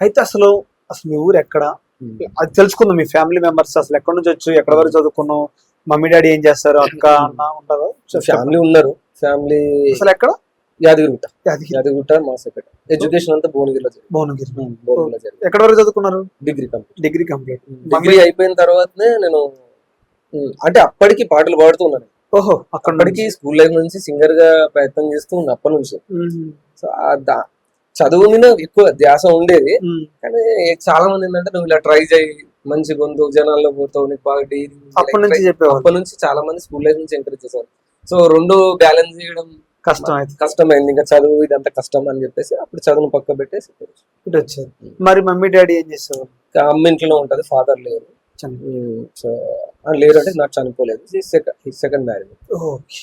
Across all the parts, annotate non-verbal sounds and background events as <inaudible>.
అయితే అసలు అసలు మీ ఊరు ఎక్కడ? అది తెలుసుకుందాం మీ ఫ్యామిలీ మెంబర్స్ అసలు ఎక్కడి నుంచి వచ్చు ఎక్కడ వరకు చదువుకున్నావు? మమ్మీ డాడీ ఏం చేస్తారు? అక్క అన్న ఉండదు ఫ్యామిలీ ఉన్నారు. ఫ్యామిలీ అసలు ఎక్కడ? యాదగిరిగుట్ట. యాదగిరి. యాదగిరిగుట్ట మాసపేట ఎడ్యుకేషన్ అంతా భువనగిరిలో జరిగింది. భువనగిరి భువనగిరిలో జరిగింది. ఎక్కడ వరకు చదువుకున్నారు? Degree complete degree complete degree అయిపోయిన తర్వాతనే నేను అంటే అప్పటికి పాటలు పాడుతూ ఉన్నాను. ఓహో అక్కడ అప్పటికి స్కూల్ లైఫ్ నుంచి సింగర్గా ప్రయత్నం చేస్తూ ఉన్నా అప్పటి నుంచి. సో చదువు మీద ఎక్కువ ధ్యాస ఉండేది. కానీ చాలా మంది ఏంటంటే నువ్వు ఇలా ట్రై చేయి మంచి గొంతు జనాల్లో పోతావు నీకు బాగా అప్పటి నుంచి చెప్పేవాళ్ళు. అప్పటి నుంచి చాలా మంది స్కూల్ లైఫ్ నుంచి ఎంకరేజ్ చేశారు సో రెండు బ్యాలెన్స్ చేయడం కష్టం అయితే. కష్టమైంది. ఇంకా చదువు ఇదంతా కష్టం అని చెప్పేసి అప్పుడు చదువును పక్క పెట్టేసి ఇటు వచ్చారు. మరి మమ్మీ డాడీ ఏం ఇంకా అమ్మ ఇంట్లో ఉంటది ఫాదర్ లేరు. సో లేరు అంటే నాకు చనిపోలేదు. Second second marriage okay.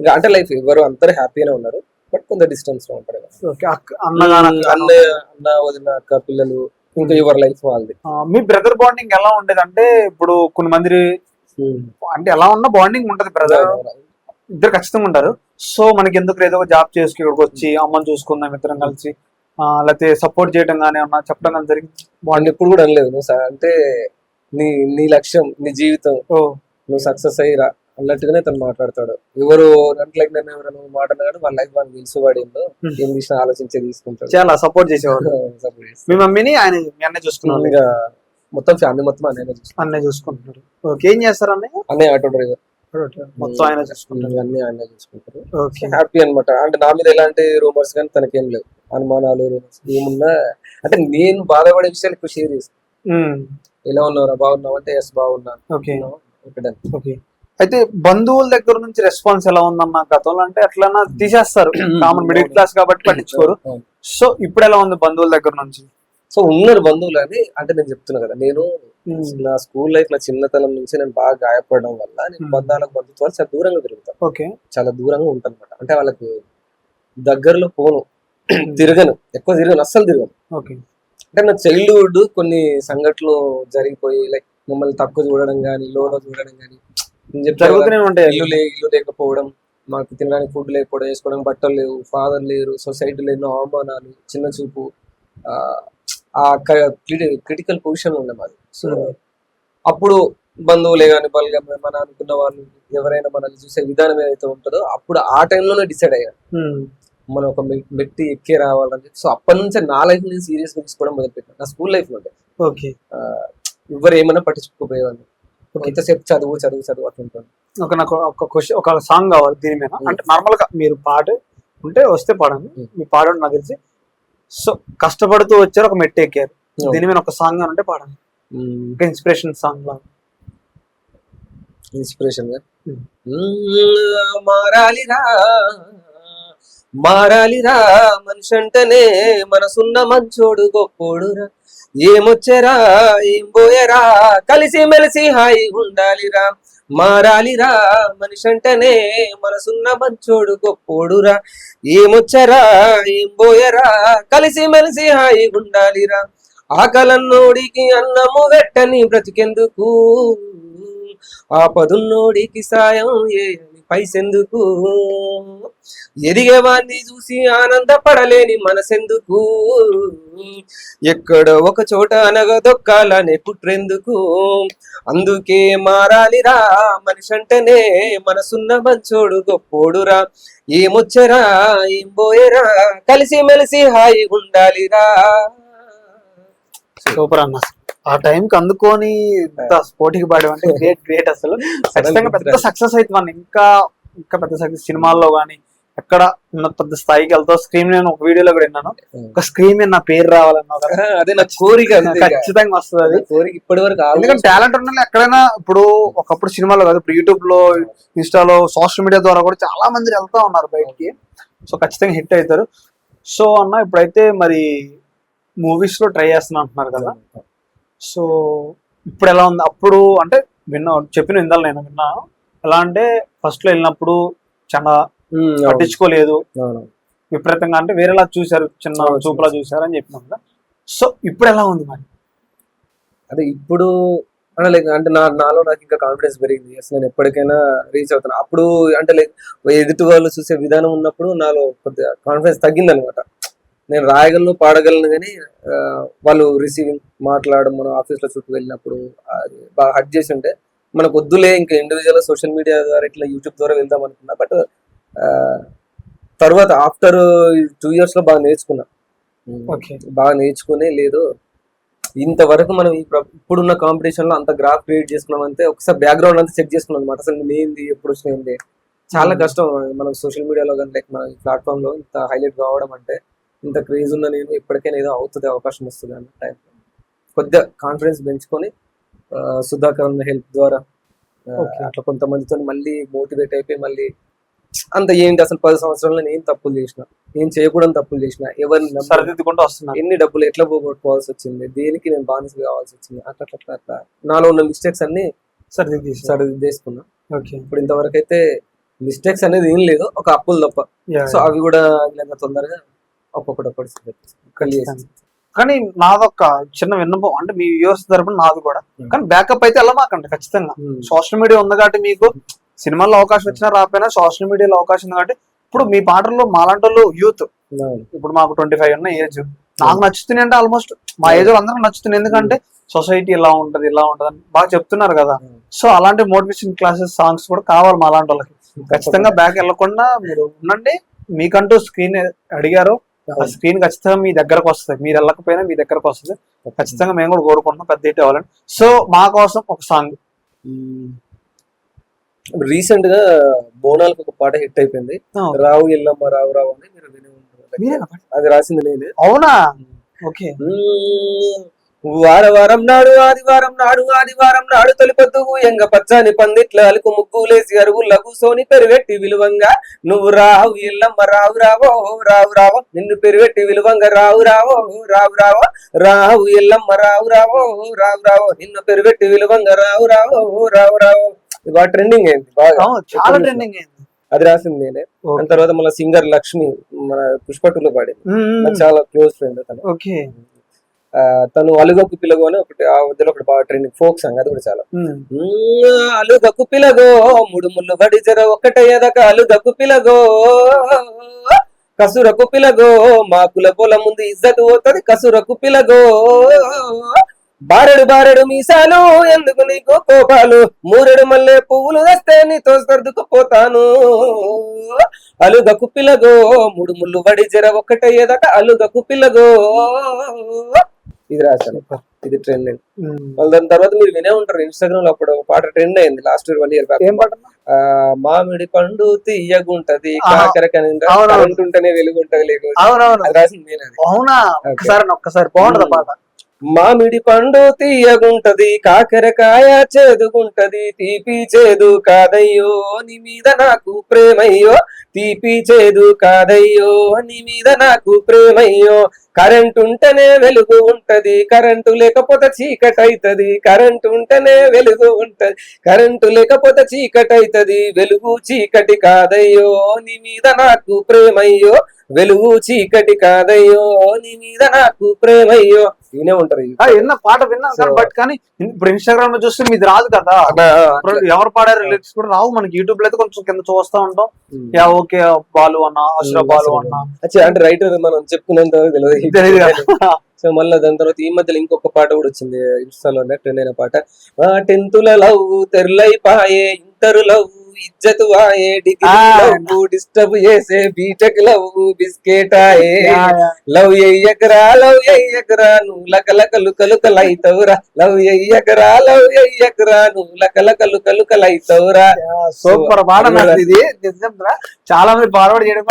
ఇంకా అంటే లైఫ్ ఎవరు అందరూ హ్యాపీగానే ఉన్నారు. బట్ కొంత డిస్టెన్స్లో ఉంటారు. అన్న అన్న వదిన అక్క పిల్లలు ఇంకా ఎవరి లైఫ్ వాళ్ళది. మీ బ్రదర్ బాండింగ్ ఎలా ఉండేది? అంటే ఇప్పుడు కొన్ని మంది అంటే ఎలా ఉన్న బాండింగ్ ఉంటది బ్రదర్ ఇద్దరు ఖచ్చితంగా ఉంటారు. సో మనకి ఎందుకు ఏదో ఒక జాబ్ చేసుకు ఇక్కడికి వచ్చి అమ్మని చూసుకుందాం ఇద్దరం కలిసి లేకపోతే సపోర్ట్ చేయడం కానీ ఏమన్నా చెప్పడం కానీ జరిగింది? వాళ్ళు ఎప్పుడు కూడా అనలేదు నువ్వు అంటే నీ నీ లక్ష్యం నీ జీవితం ఓ. నువ్వు సక్సెస్ అయ్యిరా. అన్నట్టుగానే తను మాట్లాడతాడు. ఎవరు గంటలకి నన్ను ఎవరైనా మాట్లాడినాడు వాళ్ళ లైఫ్ వాళ్ళు తెలుసు Hmm. ఏం తీసినా ఆలోచించే తీసుకుంటాడు. చాలా సపోర్ట్ చేసేవాడు. <laughs> మీ మమ్మీని ఆయన మీ అన్నయ్య చూసుకున్నాడు. ఇంకా మొత్తం ఫ్యామిలీ మొత్తం అన్నయ్య అన్నయ్య చూసుకుంటున్నాడు. ఓకే ఏం చేస్తారు అన్నయ్య? అన్నయ్య ఆటో డ్రైవర్ మొత్తం ఆయన చూసుకుంటాడు. అన్ని అన్నయ్య చూసుకుంటారు. ఓకే. హ్యాపీ అన్నమాట. అంటే నా మీద ఎలాంటి రూమర్స్ కానీ తనకేం లేవు. అనుమానాలు రూమర్స్ ఏమున్నా. అంటే నేను బాధపడే విషయాలు ఎక్కువ షేర్ చేస్తాను ఎలా ఉన్నావురా? బాగున్నావు? అంటే ఎస్ బాగున్నాను ఓకే. ఓకే. అయితే బంధువుల దగ్గర నుంచి రెస్పాన్స్ ఎలా ఉందన్న గతంలో? అంటే అట్లా తీసేస్తారు. కామన్ మిడిల్ క్లాస్ కాబట్టి పట్టించుకోరు. సో ఇప్పుడు ఎలా ఉంది బంధువుల దగ్గర నుంచి? సో ఉన్నారు బంధువులు అని అంటే నేను చెప్తున్నా కదా నేను నా స్కూల్ లైఫ్ నా చిన్నతనం నుంచి నేను బాగా గాయపడడం వల్ల నేను Hmm. బంధాలకు బంధుత్వాలు చాలా దూరంగా తిరుగుతాను. ఓకే. చాలా దూరంగా ఉంటాను అనమాట అంటే వాళ్ళకి దగ్గరలో పోను తిరగను ఎక్కువ తిరగను అస్సలు తిరగను. ఓకే. అంటే నా చైల్డ్హుడ్ కొన్ని సంఘటనలు జరిగిపోయి లైక్ మమ్మల్ని తక్కువ చూడడం కానీ లోలో చూడడం కానీ జరుగుతూనే ఉంటాయి ఇల్లు లే ఇల్లు లేకపోవడం మాకు తినడానికి ఫుడ్ లేకపోవడం వేసుకోవడం బట్టలు లేవు ఫాదర్ లేరు సొసైటీలో ఎన్నో అవమానాలు చిన్న చూపు. ఆ, క్రిటికల్ పొజిషన్ ఉండే మాది సో Hmm. అప్పుడు బంధువులే కానీ బలగా మన అనుకున్న వాళ్ళు ఎవరైనా మనల్ని చూసే విధానం ఏదైతే ఉంటుందో అప్పుడు ఆ టైంలోనే డిసైడ్ అయ్యాను ఉమ్, మనం ఒక మెట్టి ఎక్కే రావాలని చెప్పి సో అప్పటి నుంచి నా లైఫ్ నేను సీరియస్గా తీసుకోవడం మొదలుపెట్టాను. నా స్కూల్ లైఫ్లో ఓకే ఎవరు ఏమైనా పట్టించుకోపోయేవాళ్ళు ఎంతసేపు చదువు చదువు చదువు అట్లుంటాను ఒక నాకు ఒక క్వశ్చన్ ఒక సాంగ్ కావాలి దీని మీద. అంటే నార్మల్గా మీరు పాట ఉంటే వస్తే పాడండి. మీ పాడండి నాకు తెలిసి. సో కష్టపడుతూ వచ్చారు ఒక మెట్టు ఎక్కారు. దీని మీద ఒక సాంగ్ అని ఉంటే పాడండి. ఒక ఇన్స్పిరేషన్ సాంగ్ లాగా. ఇన్స్పిరేషన్గా? మారాలిరా. మారాలిరా మనిషి అంటేనే మనసున్న మంచోడు గొప్పోడురా ఏమొచ్చరా ఏం పోయరా కలిసి మెలిసి హాయి ఉండాలిరా మారాలిరా మనిషి అంటేనే మనసున్న మంచోడు గొప్పోడురా ఏమొచ్చరా ఏం పోయరా కలిసి మెలిసి హాయి ఉండాలిరా ఆకలన్నోడికి అన్నము వెట్టని బ్రతికెందుకు? ఆపదున్నోడికి సాయం ఏ పైసెందుకు? ఎదిగేవాన్ని చూసి ఆనందపడలేని మనసెందుకు? ఎక్కడో ఒక చోట అనగదొక్కాలనే కుట్రెందుకు? అందుకే మారాలిరా మనిషి అంటేనే మనసున్న మంచోడు గొప్పోడురా. ఏమొచ్చరా ఏం పోయేరా కలిసి మెలిసి హాయి ఉండాలిరా సూపర్ అన్న. ఆ టైం కి అందుకొని ఇంత స్పోర్టికి అంటే గ్రేట్ గ్రేట్ అసలు. ఖచ్చితంగా పెద్ద సక్సెస్ అయితే మనం ఇంకా ఇంకా పెద్ద సక్సెస్ సినిమాల్లో కానీ ఎక్కడ ఉన్న పెద్ద స్థాయికి వెళ్తావు స్క్రీన్ నేను ఒక వీడియోలో కూడా విన్నాను. ఒక స్క్రీన్ మీద నా పేరు రావాలన్నావు కదా. <laughs> అదే నా కోరిక. ఖచ్చితంగా వస్తుంది అది. కోరిక ఇప్పటి వరకు ఎందుకంటే టాలెంట్ ఉన్న ఎక్కడైనా ఇప్పుడు ఒకప్పుడు సినిమాలో కాదు ఇప్పుడు యూట్యూబ్లో ఇన్స్టాలో సోషల్ మీడియా ద్వారా కూడా చాలా మంది వెళ్తా ఉన్నారు బయటికి. సో ఖచ్చితంగా హిట్ అవుతారు. సో అన్న ఇప్పుడైతే మరి మూవీస్లో ట్రై చేస్తున్నా అంటున్నారు కదా. సో ఇప్పుడు ఎలా ఉంది? అప్పుడు అంటే విన్నా చెప్పిన ఇందాలు నేను విన్నా. ఎలా అంటే ఫస్ట్లో వెళ్ళినప్పుడు చాలా అవును, పట్టించుకోలేదు. విపరీతంగా అంటే వేరేలా చూశారు చిన్న చూపులా చూశారు అని చెప్పినాం కదా. సో ఇప్పుడు ఎలా ఉంది మరి? అదే ఇప్పుడు అంటే లైక్ అంటే నా నాలో నాకు ఇంకా కాన్ఫిడెన్స్ పెరిగింది. అసలు నేను ఎప్పటికైనా రీచ్ అవుతాను అప్పుడు అంటే లైక్ ఎదుటి వాళ్ళు చూసే విధానం ఉన్నప్పుడు నాలో కొద్దిగా కాన్ఫిడెన్స్ తగ్గింది అనమాట నేను రాయగలను పాడగలను కానీ వాళ్ళు రిసీవింగ్ మాట్లాడడం మనం ఆఫీస్లో చుట్టూ వెళ్ళినప్పుడు అది బాగా హట్ చేసి ఉంటే మనకు వద్దులే ఇంకా ఇండివిజువల్ సోషల్ మీడియా ద్వారా ఇట్లా యూట్యూబ్ ద్వారా వెళ్దాం అనుకున్నా. బట్ తర్వాత ఆఫ్టర్ టూ ఇయర్స్లో బాగా నేర్చుకున్నా. ఓకే బాగా నేర్చుకునే లేదు. ఇంతవరకు మనం ఇప్పుడున్న కాంపిటీషన్లో అంత గ్రాఫ్ క్రియేట్ చేసుకున్నాం అంటే ఒకసారి బ్యాక్గ్రౌండ్ అంతా చెక్ చేసుకున్నాం అనమాట అసలు నేను ఏంది ఎప్పుడు వచ్చింది చాలా Hmm. కష్టం. మనం సోషల్ మీడియాలో కానీ లైక్ మన ప్లాట్ఫామ్లో ఇంత హైలైట్ కావడం అంటే ఇంత క్రేజ్ ఉన్న నేను ఎప్పటికైనా ఏదో అవుతుంది అవకాశం వస్తుంది అన్న టైం కొద్దిగా కాన్ఫిడెన్స్ పెంచుకొని సుధాకర్ హెల్ప్ ద్వారా. అట్లా కొంతమందితో మళ్ళీ మోటివేట్ అయిపోయి మళ్ళీ అంత ఏంటి అసలు పది సంవత్సరాల్లో నేను తప్పులు చేసిన నేను చేయకూడని తప్పులు చేసిన ఎవరిని. సరిదిద్దుకుంటూ వస్తున్నారు ఎన్ని డబ్బులు ఎట్లా పోగొట్టుకోవాల్సి వచ్చింది దేనికి నేను బానిస కావాల్సి వచ్చింది అట్లా అట్లా అట్లా నాలో ఉన్న మిస్టేక్స్ అన్ని సరిదిద్ది సరిదిద్దేసుకున్నా. ఓకే ఇప్పుడు ఇంతవరకు అయితే మిస్టేక్స్ అనేది ఏం లేదు ఒక అప్పులు తప్ప. సో అవి కూడా తొందరగా ఒక్కొక్కటి. కానీ నాదొక చిన్న విన్నపం అంటే మీ వ్యూవర్స్ తరపున నాది కూడా. Hmm. కానీ బ్యాకప్ అయితే వెళ్ళమాకండి ఖచ్చితంగా. సోషల్ మీడియా ఉంది కాబట్టి మీకు సినిమాల్లో అవకాశం వచ్చినా రాకపోయినా సోషల్ మీడియాలో అవకాశం ఉంది కాబట్టి ఇప్పుడు మీ పాటల్లో మాలాంటి వాళ్ళు యూత్ ఇప్పుడు మాకు ట్వంటీ ఫైవ్ ఉన్న ఏజ్ నాకు నచ్చుతున్నాయి అంటే ఆల్మోస్ట్ మా ఏజ్ అందరూ నచ్చుతుంది ఎందుకంటే సొసైటీ ఇలా ఉంటది ఇలా ఉంటది అని బాగా చెప్తున్నారు కదా. సో అలాంటి మోటివేషన్ క్లాసెస్ సాంగ్స్ కూడా కావాలి మా లాంటి వాళ్ళకి ఖచ్చితంగా బ్యాక్ వెళ్ళకుండా మీరు ఉండండి. మీకంటూ స్క్రీన్ అడిగారు. ఆ స్క్రీన్ ఖచ్చితంగా మీ దగ్గరకు వస్తుంది. మీరు వెళ్ళకపోయినా మీ దగ్గరకు వస్తుంది. ఖచ్చితంగా మేము కూడా కోరుకుంటున్నాం. పెద్ద హిట్ అవ్వాలని. సో మా కోసం ఒక సాంగ్ రీసెంట్గా బోనాలకు ఒక పాట హిట్ అయిపోయింది. రావు ఎల్లమ్మ రావు రావు అని మీరు విని ఉంటారు. అది రాసింది నేనే. అవునా? ఓకే. మ్మ్. వార వారం నాడు ఆదివారం నాడు ఆదివారం నాడు తొలిపొద్దు ఎంగ పచ్చని పందిట్ల అలుకు ముగ్గులేసి అరుగుల కూసోని పెరుగెట్టి విలువంగా. నువ్వు రావు ఎల్లమ్మ రావు రావో రావు రావో. నిన్ను పెరుగెట్టి విలువంగా రావు రావో రావు రావో. రావు ఎల్లమ్మ రావు రావో రావు రావో. నిన్ను పెరుగెట్టి విలువంగా రావు రావో రావు రావో. ఇది బాగా ట్రెండింగ్ అయింది బాగా చాలా ట్రెండింగ్ అయింది అది రాసింది నేనే. దాని తర్వాత మళ్ళీ సింగర్ లక్ష్మి మన పుష్పటులో పాడింది. చాలా క్లోజ్ ఫ్రెండ్ తను. ఓకే. తను అలుగకు పిలగో అని ఒకటి ఆ మధ్యలో ఒకటి బాగా ట్రెండింగ్ ఫోక్ సాంగ్ అది కూడా చాలా. మ్మ్. మ్మ్, అలుగకు పిలగో ముడు ముళ్ళు బడి జర ఒక్కటే ఎదక అలుగకు పిలగో. కసురకు పిలగో మా కుల పొల ముందు ఇజ్జత్ పోతుంది కసురకు పిలగో. బారెడు బారెడు మీసాలు ఎందుకు నీకు కోపాలు? మూరెడు మల్లె పువ్వులు తెస్తే నీతో సర్దుకుపోతాను. అలుగకు పిలగో మూడు ముళ్ళు బడి జర ఒక్కటే అలుగకు పిలగో. ఇది రాశాను. ఇది ట్రెండ్ అండి. మళ్ళీ దాని తర్వాత మీరు వినే ఉంటారు ఇన్స్టాగ్రామ్లో అప్పుడు ఒక పాట ట్రెండ్ అయింది లాస్ట్ వన్ ఇయర్ బ్యాక్ ఏం పాట? మామిడి పండు తీయగుంటది. కరెంట్ ఉంటేనే వెలుగుంటది అది రాసింది నేనే. అది. అవునా ఒక్కసారి ఒక్కసారి బాగుంటది పాట. మామిడి పండు తీయగుంటది కాకరకాయ చేదుగుంటది తీపి చేదు కాదయ్యో నీ మీద నాకు ప్రేమయ్యో తీపి చేదు కాదయ్యో నీ మీద నాకు ప్రేమయ్యో. కరెంట్ ఉంటేనే వెలుగు ఉంటది కరెంటు లేకపోతే చీకటైతది. కరెంట్ ఉంటేనే వెలుగు ఉంటది కరెంటు లేకపోతే చీకటైతది. వెలుగు చీకటి కాదయ్యో నీ మీద నాకు ప్రేమయ్యో. వెలుగు చీకటి కాదయ్యో నీ మీద నాకు ప్రేమయ్యో. వినే ఉంటారు విన్న పాట విన్నాను బట్ కానీ ఇప్పుడు ఇన్స్టాగ్రామ్లో చూస్తే మీది రాదు కదా. ఎవరు పాడారు లిరిక్స్ కూడా రావు. మనకి యూట్యూబ్లో అయితే కొంచెం కింద చూస్తా ఉంటాం. యా ఓకే బాలు అన్న అష్రా బాలు అన్న. అంటే రైటర్ మనం చెప్పుకునేంత తెలియదు. <laughs> <laughs> సో మళ్ళీ దాని తర్వాత ఈ మధ్యలో ఇంకొక పాట కూడా వచ్చింది. ఇన్స్టాలో ట్రెండ్ అయిన పాట. ఆ టెన్త్ ల లవ్ తెరలైపాయే ఇంటర్ లవ్ ఇజ్జత్ వాయే డిగ్రీ డిస్టర్బ్ చేసే బీటెక్ లవ్ బిస్కెట్ ఆయే. లవ్ ఎయ్యకరా లవ్ ఎయ్యకరా నువ్వు లకల కలు కలు కలైతవురా లవ్ ఎయ్యకరా లవ్ ఎయ్యకరా నువ్వు లకల కలు కలు కలైతవురా సూపర్ పాట ఇది. చాలా మంది ఫార్వర్డ్ చేయడం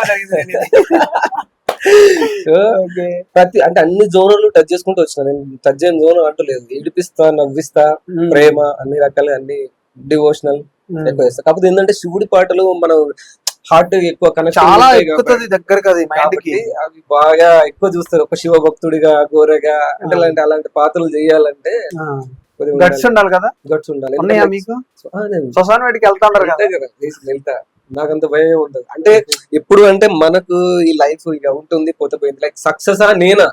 ప్రతి అంటే అన్ని జోన్లు టచ్ చేసుకుంటూ వచ్చిన. నేను టచ్ చేయని జోన్ అంటూ లేదు. ఏడిపిస్తా నవ్విస్తా ప్రేమ అన్ని రకాల అన్ని డివోషనల్. ఎక్కువ చేస్తా కాకపోతే ఏంటంటే శివుడి పాటలు మనం హార్ట్ ఎక్కువ కనెక్షన్ చాలా ఎక్కుతుంది దగ్గరకు అది మైండ్కి కాబట్టి అవి బాగా ఎక్కువ చూస్తారు. ఒక శివ భక్తుడిగా గోరగా అంటే అలాంటి అలాంటి పాత్రలు చేయాలంటే కొద్దిగా గట్స్ ఉండాలి కదా? గట్స్ ఉండాలి. ఉన్నాయా మీకు? వాటికి వెళ్తా ఉంటారు కదా? వెళ్తా కదా? నాకంత భయం ఉండదు. అంటే ఎప్పుడు అంటే మనకు ఈ లైఫ్ ఇక ఉంటుంది పోతే పోయింది. లైక్ సక్సెస్ ఆ నేనా.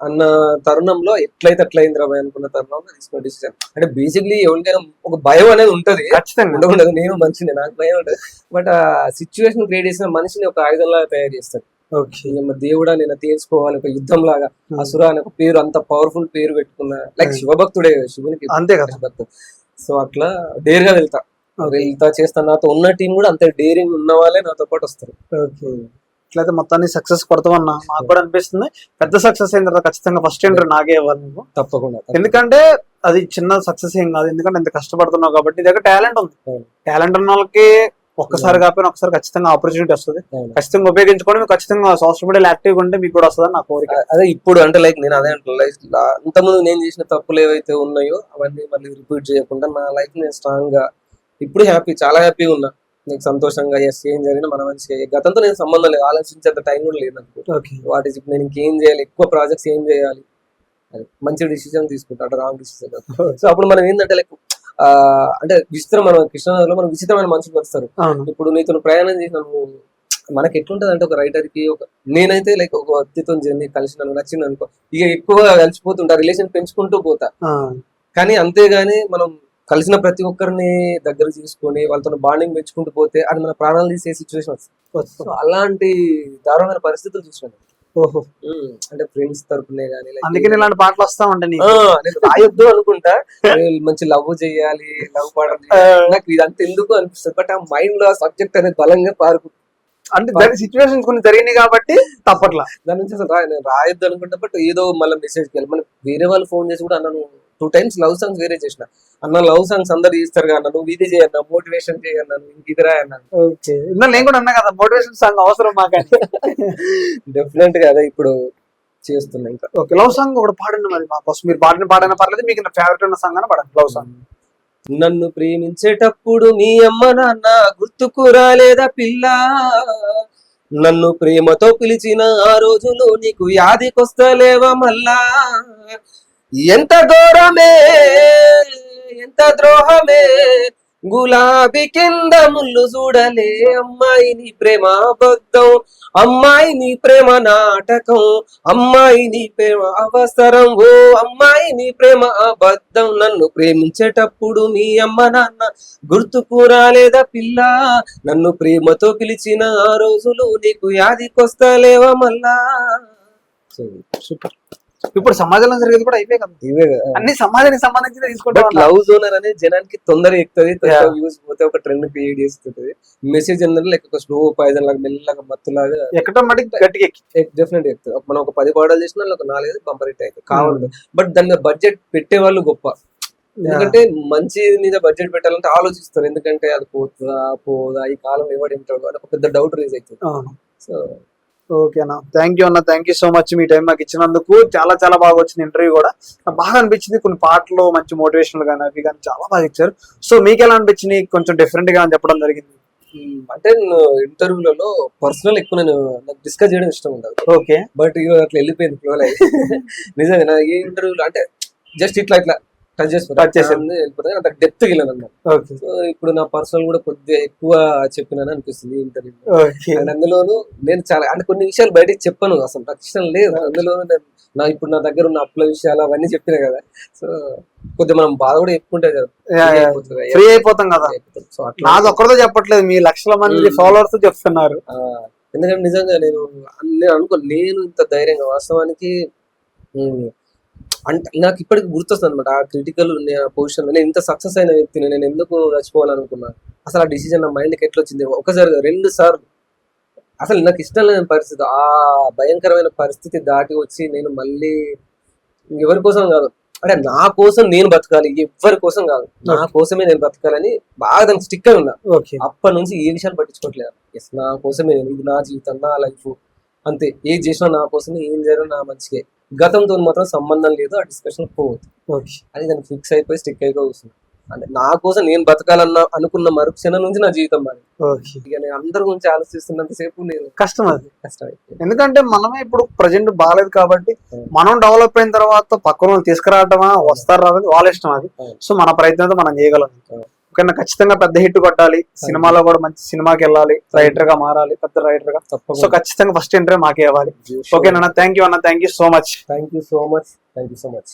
అన్న తరుణంలో ఎట్లయితే అట్లయింది రాబాయ్ అనుకున్న తరుణంలో తీసుకున్న డిసిజన్ అంటే బేసిక్లీ ఎవరికైనా ఒక భయం అనేది ఉంటది. ఖచ్చితంగా. నేను మనిషిని నాకు భయం ఉంటది. బట్ ఆ సిచ్యువేషన్ క్రియేట్ చేసిన మనిషిని ఒక ఆయుధంలా తయారు చేస్తాడు ఓకే దేవుడా నేను తీర్చుకోవాలి ఒక యుద్ధం లాగా Hmm. అసుర అనే ఒక పేరు అంత పవర్ఫుల్ పేరు పెట్టుకున్న లైక్ Hmm. శివభక్తుడే శివునికి అంతే కదా. భక్తుడు సో అట్లా డేర్గా వెళ్తా వెళ్తా చేస్తా. నాతో ఉన్న టీం కూడా అంతే డేరింగ్ ఉన్న వాళ్ళే నాతో పాటు వస్తారు. ఓకే ఇట్లయితే మొత్తాన్ని సక్సెస్ కొడతామన్నా మాకు కూడా అనిపిస్తుంది. పెద్ద సక్సెస్ అయిన తర్వాత ఖచ్చితంగా ఫస్ట్ ఎంట్రీ నాకే ఇవ్వాలి నువ్వు. తప్పకుండా ఎందుకంటే అది చిన్న సక్సెస్ ఏం కాదు. ఎందుకంటే ఎంత కష్టపడుతున్నావు కాబట్టి దగ్గర టాలెంట్ ఉంది. టాలెంట్ ఉన్న వాళ్ళకి ఒక్కసారి కాకపోయినా ఒకసారి ఖచ్చితంగా ఆపర్చునిటీ వస్తుంది. ఖచ్చితంగా ఉపయోగించుకొని మీకు ఖచ్చితంగా సోషల్ మీడియాలో యాక్టివ్గా ఉంటే మీకు కూడా వస్తుంది నా కోరిక. అదే ఇప్పుడు అంటే లైక్ నేను అదే అంటున్నా. లైక్ ఇంతకుముందు నేను చేసిన తప్పులు ఏవైతే ఉన్నాయో అవన్నీ మళ్ళీ రిపీట్ చేయకుండా నా లైఫ్ నేను స్ట్రాంగ్గా ఇప్పుడు హ్యాపీ చాలా హ్యాపీగా ఉన్నా. నీకు సంతోషంగా ఎస్ ఏం జరిగినా మన మంచి గతంతో నేను సంబంధం లేదు. ఆలోచించేంత టైం కూడా లేదు నాకు. వాట్ ఇప్పుడు నేను ఇంకేం చేయాలి? ఎక్కువ ప్రాజెక్ట్స్ ఏం చేయాలి? అది మంచి డిసిజన్ తీసుకుంటా. అంటే రాంగ్ డిసిజన్ సో అప్పుడు మనం ఏంటంటే లైక్ అంటే విచిత్రం మనం కృష్ణనగర్లో మనం విచిత్రమైన మనుషులు వస్తారు. ఇప్పుడు నీతో ప్రయాణం చేసిన మనకి ఎట్లుంటది అంటే ఒక రైటర్కి ఒక నేనైతే లైక్ ఒక వ్యక్తితో జర్నీ కలిసిన నచ్చింది అనుకో ఇక ఎక్కువ కలిసిపోతుంటా రిలేషన్ పెంచుకుంటూ పోతా. కానీ అంతేగాని మనం కలిసిన ప్రతి ఒక్కరిని దగ్గర తీసుకొని వాళ్ళతో బాండింగ్ పెంచుకుంటూ పోతే అది మన ప్రాణాలు తీసే సిచ్యువేషన్ వస్తుంది. అలాంటి దారుణమైన పరిస్థితులు చూసాను ఓహో. అంటే ఫ్రెండ్స్ తరపునే కానీ అందుకని ఇలాంటి పాటలు వస్తా ఉంటాయి. నేను రాయొద్దు అనుకుంటా. మంచి లవ్ చేయాలి లవ్ పాటలు చేయాలి. నాకు ఇదంతా ఎందుకు అనిపిస్తుంది? బట్ ఆ మైండ్లో ఆ సబ్జెక్ట్ అనేది బలంగా పారుకు అంటే దాని సిచ్యువేషన్స్ కొన్ని జరిగినాయి కాబట్టి తప్పట్లా. దాని నుంచి అసలు రాయొద్దు అనుకుంటా బట్ ఏదో మళ్ళీ మెసేజ్ వెళ్ళి మన వేరే వాళ్ళు ఫోన్ చేసి కూడా అన్న టూ టైమ్స్ లవ్ సాంగ్స్ వేరే చేసిన. అన్న లవ్ సాంగ్స్ అందరు చేస్తారు కదా నువ్వు ఇది చేయన్నా మోటివేషన్ చేయన్నా నేను కూడా అన్నా కదా మోటివేషన్ సాంగ్ అవసరం మాకని. డెఫినెట్గా అదే ఇప్పుడు చేస్తున్నా ఇంకా. ఓకే లవ్ సాంగ్ ఒకటి పాడండి మరి మా కోసం మీరు పాడిన పాడైనా పర్లేదు మీకు నా ఫేవరెట్ ఉన్న సాంగ్ అని పాడండి లవ్ సాంగ్ నన్ను ప్రేమించేటప్పుడు మీ అమ్మ నాన్న గుర్తుకు రాలేదా పిల్ల? నన్ను ప్రేమతో పిలిచిన ఆ రోజులు నీకు యాదికొస్తలేవా మళ్ళా? ఎంత దూరమే ఎంత ద్రోహమే. గులాబీ కింద ముళ్ళు చూడలే అమ్మాయి నీ ప్రేమ అబద్ధం అమ్మాయి నీ ప్రేమ నాటకం అమ్మాయి నీ ప్రేమ అవసరం. ఓ అమ్మాయి నీ ప్రేమ అబద్ధం నన్ను ప్రేమించేటప్పుడు మీ అమ్మ నాన్న గుర్తుకు రాలేదా పిల్ల? నన్ను ప్రేమతో పిలిచిన ఆ రోజులు నీకు యాదికొస్తలేవా మళ్ళా? సూపర్. ఇప్పుడు సమాజంలో జరిగేది కూడా అయిపోయి కదా. ఇవే కదా. అన్ని సమాజానికి సంబంధించిన బట్ తీసుకుంటాం లవ్ జోనర్ అనేది జనానికి తొందర ఎక్కుతుంది Yeah. వ్యూస్ పోతే ఒక ట్రెండ్ క్రియేట్ చేస్తుంటది. మెసేజ్ అనేది లైక్ ఒక స్లో పాయిజన్ లాగా మెల్లగా మత్తులాగా ఎక్కడం మటుకు గట్టిగా ఎక్కి. డెఫినెట్ ఎక్కుతుంది మనం ఒక పది పాటలు చేసినా ఒక నాలుగైదు బంపర్ హిట్ అవుతుంది. కావాలి బట్ దాని మీద బడ్జెట్ పెట్టే వాళ్ళు గొప్ప ఎందుకంటే మంచి మీద బడ్జెట్ పెట్టాలంటే ఆలోచిస్తారు. ఎందుకంటే అది పోతుందా పోదా? ఈ కాలం ఎవడు వింటాడు? అని ఒక పెద్ద డౌట్ రేజ్ అవుతుంది. అవును. సో ఓకే అన్న. థ్యాంక్ యూ అన్న. థ్యాంక్ యూ సో మచ్ మీ టైం మాకు ఇచ్చినందుకు. చాలా చాలా బాగా వచ్చింది ఇంటర్వ్యూ కూడా. నాకు బాగా అనిపించింది కొన్ని పాటలు మంచి మోటివేషనల్ కానీ అవి కానీ చాలా బాగా ఇచ్చారు. సో మీకు ఎలా అనిపించింది? కొంచెం డిఫరెంట్గా అని చెప్పడం జరిగింది. ఉమ్, అంటే నేను ఇంటర్వ్యూలలో పర్సనల్ ఎక్కువ నేను నాకు డిస్కస్ చేయడం ఇష్టం ఉండదు. ఓకే బట్ అట్లా వెళ్ళిపోయింది నిజంగా ఏ ఇంటర్వ్యూలో అంటే జస్ట్ ఇట్లా ఇట్లా. టచ్ చేసి Touch చేసాను. వెళ్ళిపోతే అంత డెప్త్ వెళ్ళాను సో ఇప్పుడు నా పర్సనల్ కూడా కొద్దిగా ఎక్కువ చెప్పినాను అనిపిస్తుంది ఇంటర్వ్యూ అండ్ అందులోను నేను చాలా అంటే కొన్ని విషయాలు బయటకి చెప్పను అసలు నాకు ఇష్టం లేదు. అందులోను నేను నా ఇప్పుడు నా దగ్గర ఉన్న అప్పుల విషయాలు అవన్నీ చెప్పినా కదా. సో కొద్దిగా మనం బాధ కూడా చెప్పుకుంటే కదా. ఫ్రీ అయిపోతాం కదా. సో అట్లా. నాది ఒక్కరితో చెప్పట్లేదు మీ లక్షల మంది. ఫాలోవర్స్ చెప్తున్నారు. ఆ, ఎందుకంటే నిజంగా నేను నేను అనుకో నేను ఇంత ధైర్యంగా వాస్తవానికి అంటే నాకు ఇప్పటికి గుర్తొస్తుంది అనమాట ఆ క్రిటికల్ పొజిషన్ నేను ఇంత సక్సెస్ అయిన వ్యక్తిని నేను ఎందుకు చచ్చిపోవాలనుకున్నా? అసలు ఆ డిసిజన్ నా మైండ్కి ఎట్లా వచ్చింది ఒకసారి రెండు సార్లు. అసలు నాకు ఇష్టం లేని పరిస్థితి. ఆ భయంకరమైన పరిస్థితి దాటి వచ్చి నేను మళ్ళీ ఎవరి కోసం కాదు. అంటే నా కోసం నేను బతకాలి. ఎవరి కోసం కాదు. నా కోసమే నేను బతకాలని బాగా దానికి స్టిక్ అయి ఉన్నా. అప్పటి నుంచి ఏ విషయాలు పట్టించుకోవట్లేదు ఎస్ నా కోసమే. నేను ఇది నా జీవితం నా లైఫ్ అంతే. ఏది చేసినా నా కోసమే ఏం జరిగినా నా మంచిగా గతంతో మాత్రం సంబంధం లేదు ఆ డిస్కషన్ పోవద్దు. ఓకే. అది దానికి ఫిక్స్ అయిపోయి స్టిక్ అయిపోయి వస్తుంది అంటే నా కోసం నేను బతకాలన్న అనుకున్న మరుక్షణం నుంచి నా జీవితం మరి ఓకే. ఇక నేను అందరి గురించి ఆలోచిస్తున్నంత సేపు నేను కష్టం అది. కష్టం ఎందుకంటే మనమే ఇప్పుడు ప్రజెంట్ బాగాలేదు కాబట్టి. మనం డెవలప్ అయిన తర్వాత పక్కన తీసుకురావటమా వస్తారు రాదని వాళ్ళ ఇష్టం అది. సో మన ప్రయత్నంతో మనం చేయగలం. ఓకేనా ఖచ్చితంగా పెద్ద హిట్ కొట్టాలి. సినిమాలో కూడా మంచి సినిమాకి వెళ్ళాలి. రైటర్గా మారాలి. పెద్ద రైటర్గా. సో ఖచ్చితంగా ఫస్ట్ ఇంటర్వ్యూ మాకే ఇవ్వాలి. ఓకే నాన్న థ్యాంక్ యూ అన్న thank you so much thank you so much thank you so much